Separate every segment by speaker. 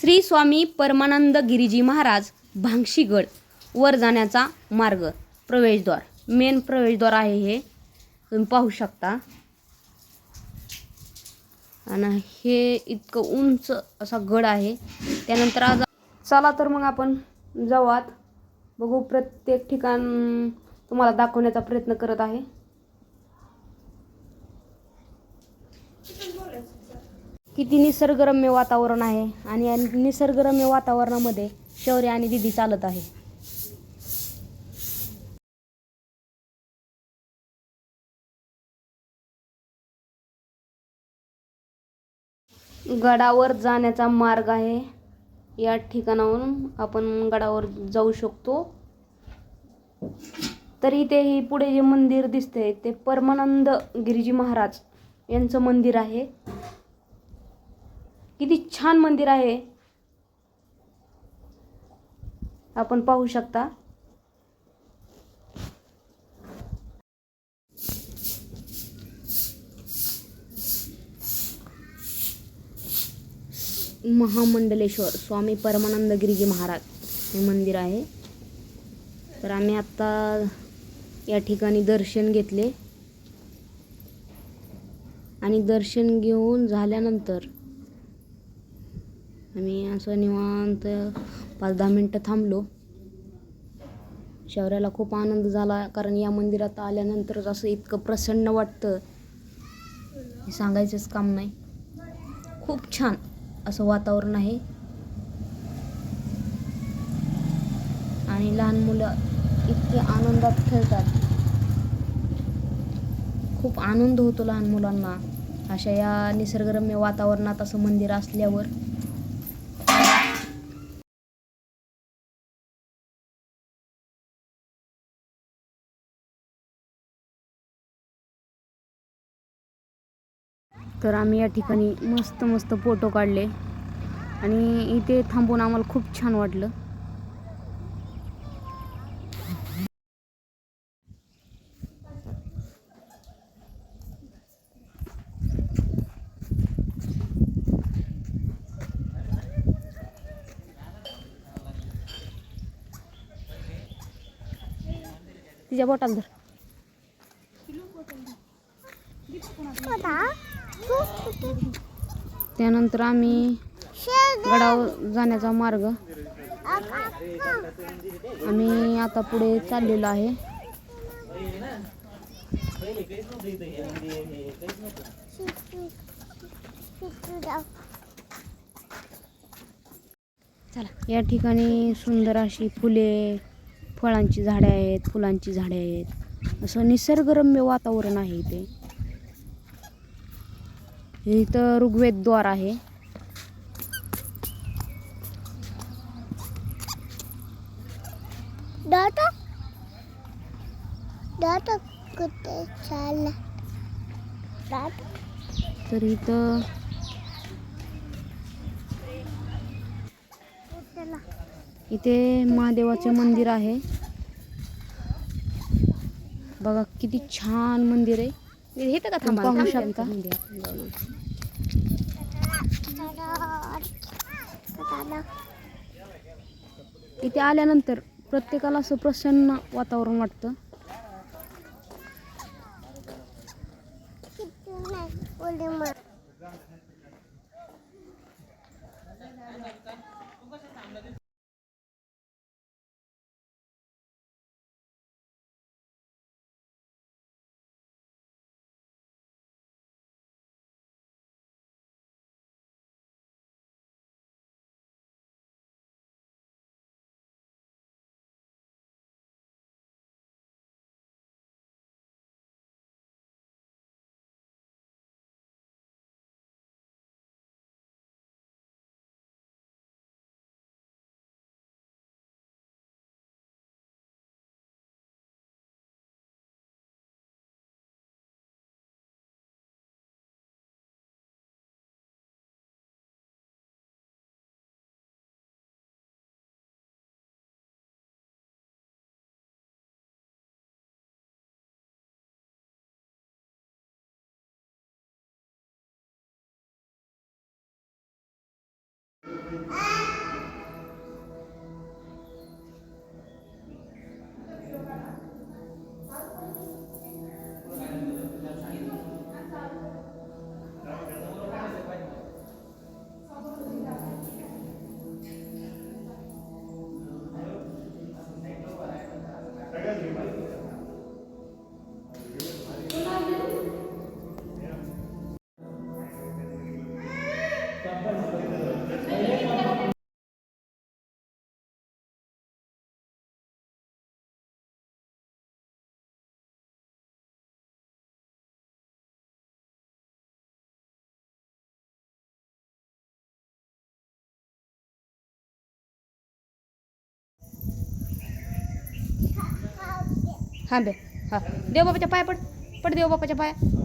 Speaker 1: श्री स्वामी परमानंद गिरीजी महाराज भांगशीगड वर जाण्याचा मार्ग प्रवेशद्वार. मेन प्रवेशद्वार आहे हे. तुम्ही पाहू शकता. आणि हे इतकं उंच असा गड आहे. त्यानंतर आज चला तर मग आपण जाऊ आत बघू प्रत्येक ठिकाण तुम्हाला दाखवण्याचा प्रयत्न करत आहे. किती निसर्गरम्य वातावरण आहे आणि या निसर्गरम्य वातावरणामध्ये शौर्य आणि दिदी चालत आहे. गडावर जाण्याचा मार्ग आहे. या ठिकाणाहून आपण गडावर जाऊ शकतो. तर इथे ही पुढे जे मंदिर दिसते ते परमानंद गिरीजी महाराज यांचं मंदिर आहे. किती छान मंदिर आहे. आपण पाहू शकता. महामंडलेश्वर स्वामी परमानंद गिरीजी महाराज हे मंदिर आहे. तर आम्ही आत्ता या ठिकाणी दर्शन घेतले. आणि दर्शन घेऊन झाल्यानंतर आम्ही असं निवांत पाच दहा मिनटं थांबलो. शौर्याला खूप आनंद झाला कारण या मंदिरात आल्यानंतरच असं इतकं प्रसन्न वाटतं. हे सांगायचंच काम नाही. खूप छान असं वातावरण आहे. आणि लहान मुलं इतके आनंदात खेळतात. खूप आनंद होतो लहान मुलांना. अशा या निसर्गरम्य वातावरणात असं मंदिर असल्यावर तर आम्ही या ठिकाणी मस्त मस्त फोटो काढले. आणि इथे थांबून आम्हाला खूप छान वाटलं. तिच्या बोटाला धर. त्यानंतर आम्ही गडावर जाण्याचा मार्ग आम्ही आता पुढे चाललेलो आहे. चला या ठिकाणी सुंदर अशी फुले फळांची झाडे आहेत फुलांची झाडे आहेत. असं निसर्गरम्य वातावरण आहे इथे. इथं ऋग्वेद द्वार आहे.
Speaker 2: कुठे चालला?
Speaker 1: तर इथं इथे महादेवाचे मंदिर आहे. बघा किती छान मंदिर आहे. इथे का थांबा पाहू शकता? इथे आल्यानंतर प्रत्येकाला असं प्रसन्न वातावरण वाटतं.
Speaker 2: Thank you.
Speaker 1: हां. बे देव देवबापाच्या पाया पड. पड देवबापाच्या पाया.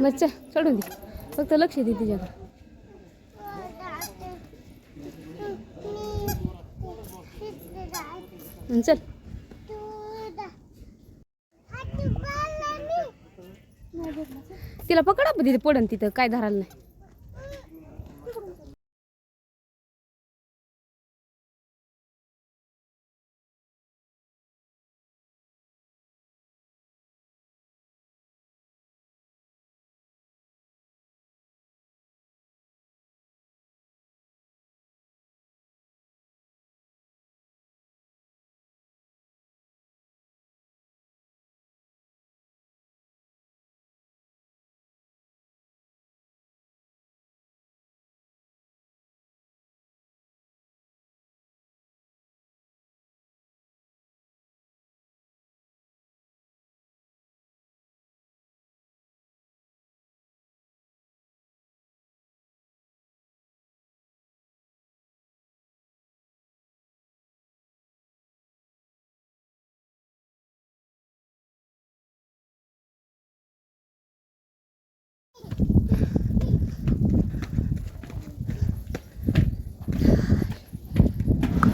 Speaker 1: मच्छा चढून दे. फक्त लक्ष दे तिच्याकडे. चल. तिला पकडा पण तिथे पडन तिथं. काय धरायला नाही.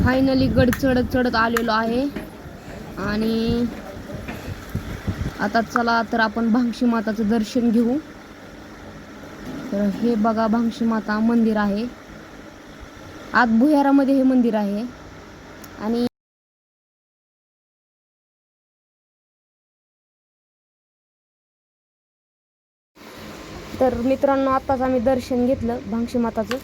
Speaker 1: फायनली गड चढत चढत आलेलो आहे. आणि आता चला तर आपण भांगशी माताचं दर्शन घेऊ. तर हे बघा भांगशी माता मंदिर आहे. आत भुयारामध्ये हे मंदिर आहे. आणि तर मित्रांनो आत्ताच आम्ही दर्शन घेतलं भांगशी माताचं.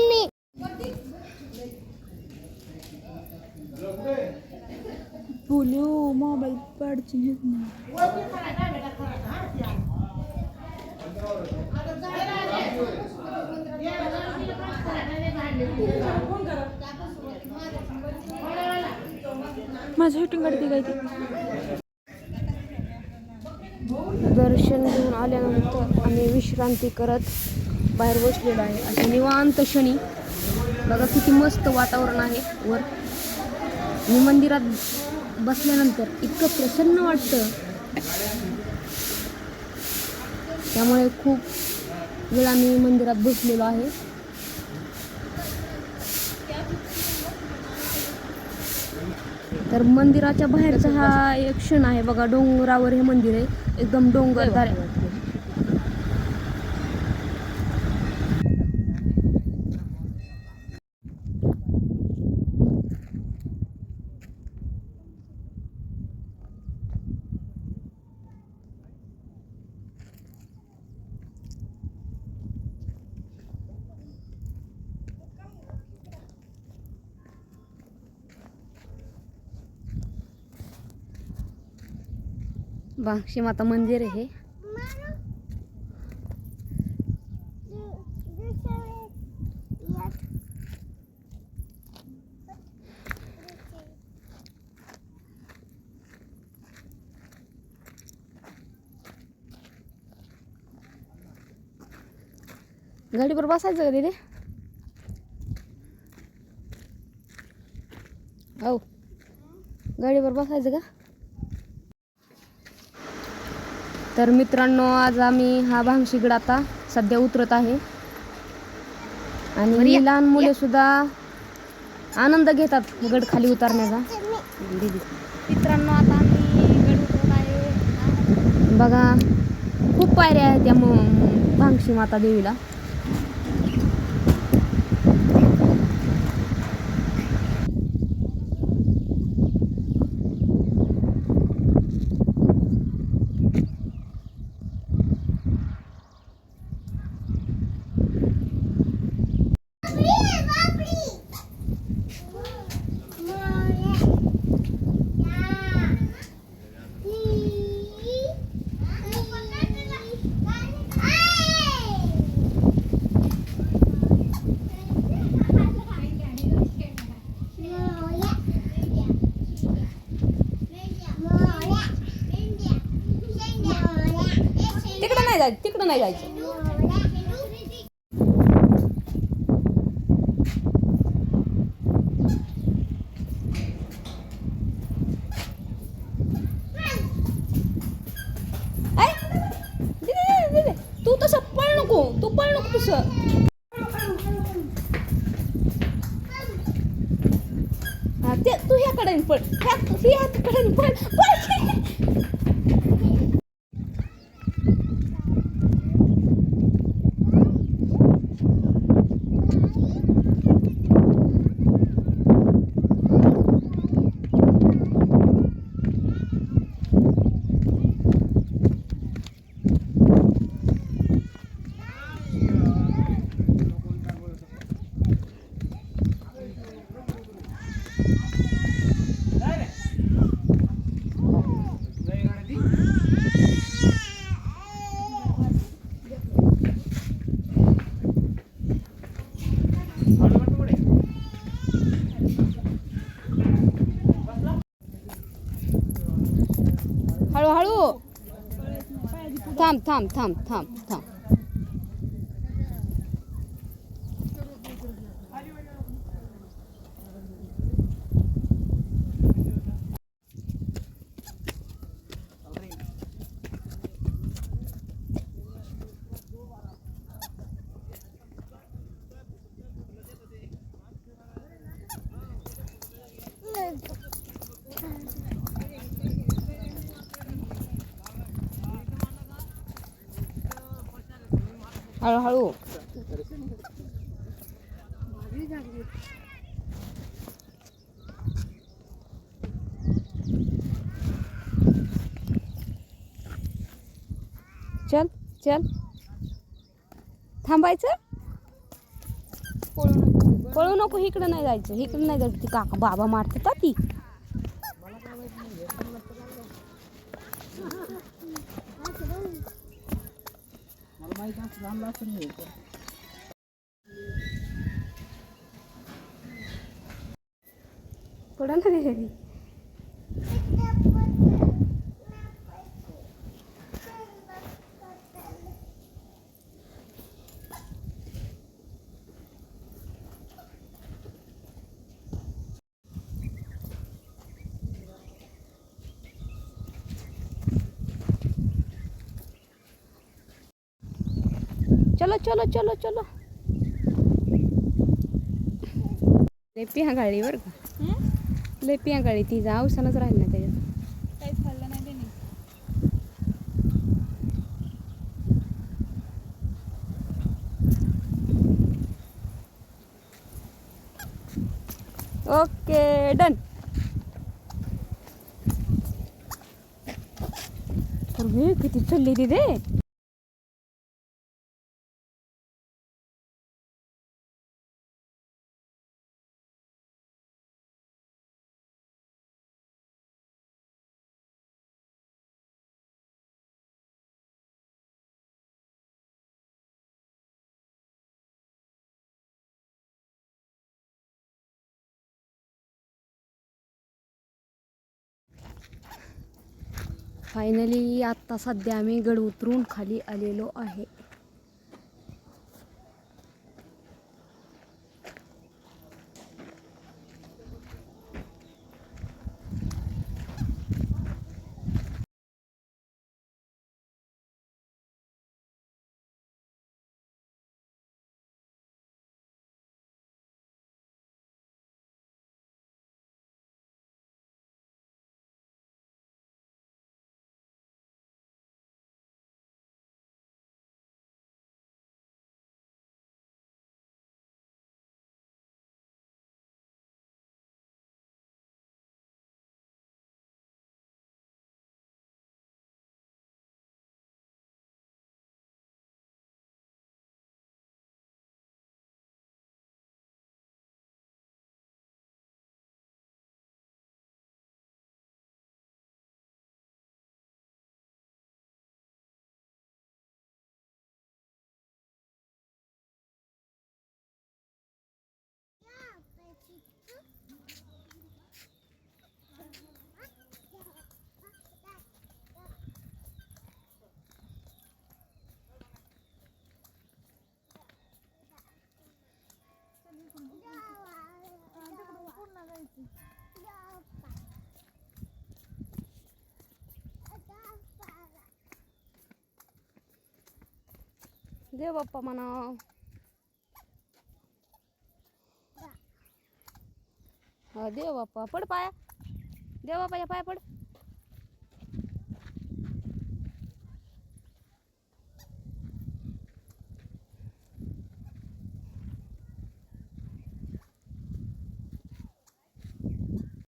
Speaker 2: मी
Speaker 3: बोलो मोबाईल पाडची घेत माझं शूटिंग करते काय ते?
Speaker 1: दर्शन घेऊन आल्यानंतर आम्ही विश्रांती करत बाहेर बसलेलो आहे. अशा निवांत क्षणी बघा किती मस्त वातावरण आहे वर. मी मंदिरात बसल्यानंतर इतकं प्रसन्न वाटतं. त्यामुळे खूप वेळ मी मंदिरात बसलेलो आहे. तर मंदिराच्या बाहेरचा हा एक क्षण आहे. बघा डोंगरावर हे मंदिर आहे. एकदम डोंगर आहे. बांक्षी माता मंदिर आहे हे. गाडीवर बसायचं का तिथे हो गाडीवर बसायचं का? तर मित्रांनो आज आम्ही हा भांगशीगड आता सध्या उतरत आहे. आणि लहान मुले सुद्धा आनंद घेतात गड खाली उतरण्याचा. मित्रांनो आता आम्ही गड उतरत आहे. बघा खूप पायऱ्या आहेत त्या भांगशी माता देवीला. जायचं तिकडं नाही जायचं. ऐ, तू तसं पळ नको तू पळ नको तसं. हा, ते तू ह्याकडे पण ह्या ह्याकडे पण पळ हळूहळू थांब थांब थांब थांब थांब हळूहळू. चल चल. थांबायचं?
Speaker 3: पळू नको
Speaker 1: इकडं नाही जायचं. इकडं नाही जायचं. ती काका बाबा मारतात हा ती. पडा ना रे चलो चलो चलो चलो. लय पिया गाडी बरं का. लय पिया गाडी तिचा अवसानच राहील ना त्याच्यात.
Speaker 3: काहीच खाल्लं नाही त्याने.
Speaker 1: Okay done. तर हे किती चालली ती रे. फायनली आत्ता सध्या आम्ही गड उतरून खाली आलेलो आहे. देव बाप्पा म्हणा देव बाप्पा. पड पाया. देव बाप्पाच्या पाया पड.